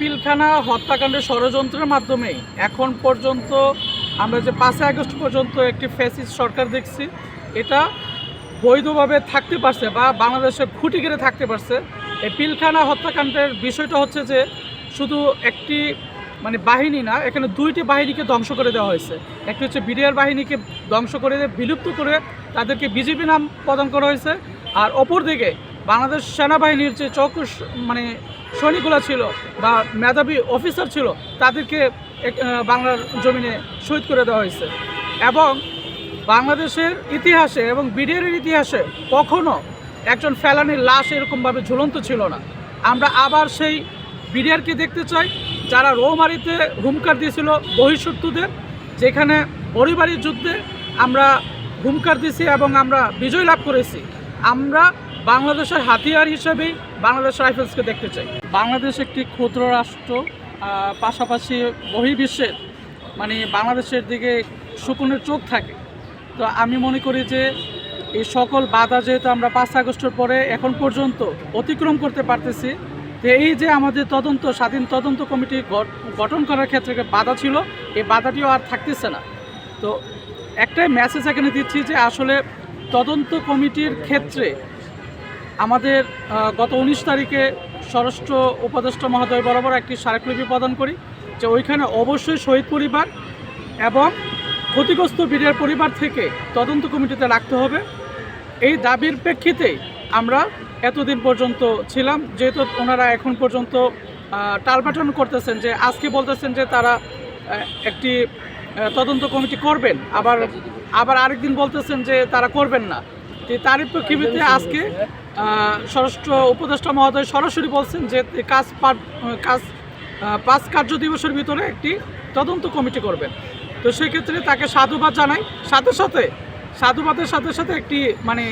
পিলখানা হত্যাকাণ্ডের ষড়যন্ত্রের মাধ্যমে এখন পর্যন্ত আমরা যে পাঁচই আগস্ট পর্যন্ত একটি ফ্যাসিস্ট সরকার দেখছি, এটা বৈধভাবে থাকতে পারছে বা বাংলাদেশে খুঁটি গেড়ে থাকতে পারছে। এই পিলখানা হত্যাকাণ্ডের বিষয়টা হচ্ছে যে শুধু একটি মানে বাহিনী না, এখানে দুইটি বাহিনীকে ধ্বংস করে দেওয়া হয়েছে। একটি হচ্ছে বিডিআর বাহিনীকে ধ্বংস করে, বিলুপ্ত করে তাদেরকে বিজেপি নাম প্রদান করা হয়েছে। আর অপরদিকে বাংলাদেশ সেনাবাহিনীর যে চৌকুশ মানে সৈনিকগুলো ছিল বা মেধাবী অফিসার ছিল, তাদেরকে বাংলার জমিনে শহীদ করে দেওয়া হয়েছে। এবং বাংলাদেশের ইতিহাসে এবং বিডিআরের ইতিহাসে কখনো একজন ফেলানির লাশ এরকমভাবে ঝুলন্ত ছিল না। আমরা আবার সেই বিডিআরকে দেখতে চাই, যারা রৌমারিতে হুমকার দিয়েছিল বহিঃশত্রুদের, যেখানে পরিবারের যুদ্ধে আমরা হুমকার দিয়েছি এবং আমরা বিজয় লাভ করেছি। আমরা বাংলাদেশের হাতিয়ার হিসেবেই বাংলাদেশ রাইফেলসকে দেখতে চাই। বাংলাদেশ একটি ক্ষুদ্র রাষ্ট্র পাশাপাশি বহির্বিশ্বের মানে বাংলাদেশের দিকে শকুনের চোখ থাকে। তো আমি মনে করি যে এই সকল বাধা যেহেতু আমরা পাঁচ আগস্টের পরে এখন পর্যন্ত অতিক্রম করতে পারতেছি, তো এই যে আমাদের তদন্ত, স্বাধীন তদন্ত কমিটি গঠ- গঠন করার ক্ষেত্রে বাধা ছিল, এই বাধাটিও আর থাকতেছে না। তো একটাই মেসেজ এখানে দিচ্ছি যে আসলে তদন্ত কমিটির ক্ষেত্রে আমাদের গত উনিশ তারিখে স্বরাষ্ট্র উপদেষ্টা মহোদয় বরাবর একটি স্মারকলিপি প্রদান করি, যে ওইখানে অবশ্যই শহীদ পরিবার এবং ক্ষতিগ্রস্ত বীরের পরিবার থেকে তদন্ত কমিটিতে রাখতে হবে। এই দাবির প্রেক্ষিতে আমরা এতদিন পর্যন্ত ছিলাম, যেহেতু ওনারা এখন পর্যন্ত টালপাটাল করতেছেন যে, আজকে বলতেছেন যে তারা একটি তদন্ত কমিটি করবেন, আবার আবার আরেকদিন বলতেছেন যে তারা করবেন না। তারই প্রেক্ষিতে আজকে স্বরাষ্ট্র উপদেষ্টা মহোদয় সরাসরি বলছেন যে কাজ কাজ পাঁচ কার্য দিবসের ভিতরে একটি তদন্ত কমিটি করবেন। তো সেক্ষেত্রে তাকে সাধুবাদ জানাই। সাথে সাথে, সাধুবাদের সাথে সাথে একটি মানে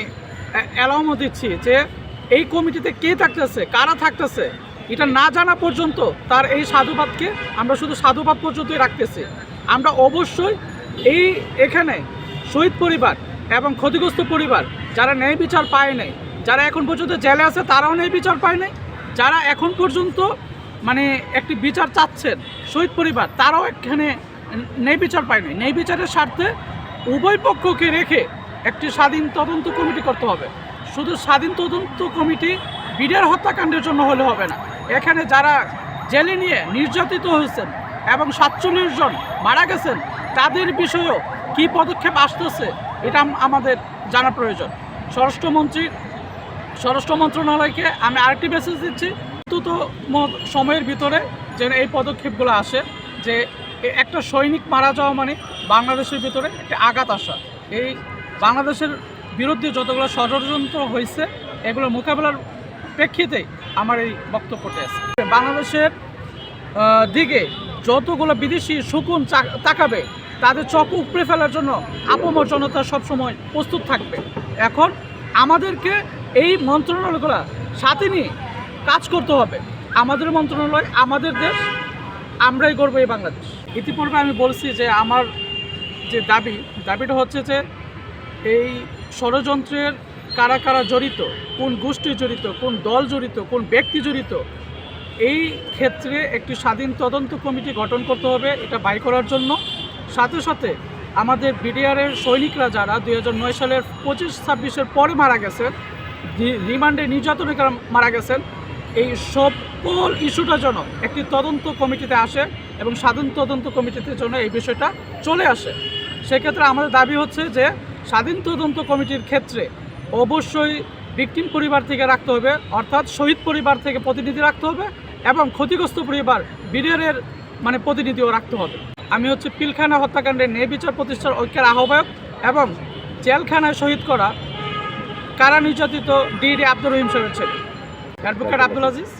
অ্যালাউমও দিচ্ছি যে এই কমিটিতে কে থাকতেছে, কারা থাকতেছে, এটা না জানা পর্যন্ত তার এই সাধুবাদকে আমরা শুধু সাধুবাদ পর্যন্তই রাখতেছি। আমরা অবশ্যই এই এখানে শহীদ পরিবার এবং ক্ষতিগ্রস্ত পরিবার, যারা ন্যায় বিচার পায় নাই, যারা এখন পর্যন্ত জেলে আছে, তারাও ন্যায় বিচার পায় নাই, যারা এখন পর্যন্ত মানে একটি বিচার চাচ্ছেন শহীদ পরিবার, তারাও এখানে ন্যায় বিচার পায় নাই। ন্যায় বিচারের স্বার্থে উভয় পক্ষকে রেখে একটি স্বাধীন তদন্ত কমিটি করতে হবে। শুধু স্বাধীন তদন্ত কমিটি বিডার হত্যাকাণ্ডের জন্য হলে হবে না। এখানে যারা জেলে নিয়ে নির্যাতিত হয়েছেন এবং সাতচল্লিশ জন মারা গেছেন, তাদের বিষয়েও কী পদক্ষেপ আসতেছে এটা আমাদের জানা প্রয়োজন। স্বরাষ্ট্রমন্ত্রী, স্বরাষ্ট্র মন্ত্রণালয়কে আমি আরেকটি মেসেজ দিচ্ছি। দ্রুত সময়ের ভিতরে যেন এই পদক্ষেপগুলো আসে, যে একটা সৈনিক মারা যাওয়া মানে বাংলাদেশের ভিতরে একটা আঘাত আসা। এই বাংলাদেশের বিরুদ্ধে যতগুলো ষড়যন্ত্র হয়েছে এগুলো মোকাবেলার প্রেক্ষিতেই আমার এই বক্তব্যটা আছে। বাংলাদেশের দিকে যতগুলো বিদেশি শকুন তাকাবে তাদের চক উপড়ে ফেলার জন্য আপমর জনতা সবসময় প্রস্তুত থাকবে। এখন আমাদেরকে এই মন্ত্রণালয়গুলো সাথে নিয়ে কাজ করতে হবে। আমাদের মন্ত্রণালয়, আমাদের দেশ, আমরাই করব এই বাংলাদেশ। ইতিপূর্বে আমি বলছি যে আমার যে দাবি, দাবিটা হচ্ছে যে এই ষড়যন্ত্রের কারা কারা জড়িত, কোন গোষ্ঠী জড়িত, কোন দল জড়িত, কোন ব্যক্তি জড়িত, এই ক্ষেত্রে একটি স্বাধীন তদন্ত কমিটি গঠন করতে হবে। এটা বাই করার জন্য। সাথে সাথে আমাদের বিডিআরের সৈনিকরা যারা দুই নয় সালের পঁচিশ ছাব্বিশের পরে মারা গেছেন রিমান্ডে নির্যাতনে মারা গেছেন, এই সকল ইস্যুটা যেন একটি তদন্ত কমিটিতে আসে এবং স্বাধীন তদন্ত কমিটিতে যেন এই বিষয়টা চলে আসে। সেক্ষেত্রে আমাদের দাবি হচ্ছে যে স্বাধীন তদন্ত কমিটির ক্ষেত্রে অবশ্যই ভিকটিম পরিবার থেকে রাখতে হবে, অর্থাৎ শহীদ পরিবার থেকে প্রতিনিধি রাখতে হবে এবং ক্ষতিগ্রস্ত পরিবার বিডিআরের মানে প্রতিনিধিও রাখতে হবে। আমি হচ্ছে পিলখানা হত্যাকাণ্ডে ন্যায় বিচার প্রতিষ্ঠার ঐক্যের আহ্বায়ক এবং জেলখানায় শহীদ করা কারা নির্যাতিত ডিডি আব্দুর রহিম সাহেবের ছেলে অ্যাডভোকেট আব্দুল আজিজ।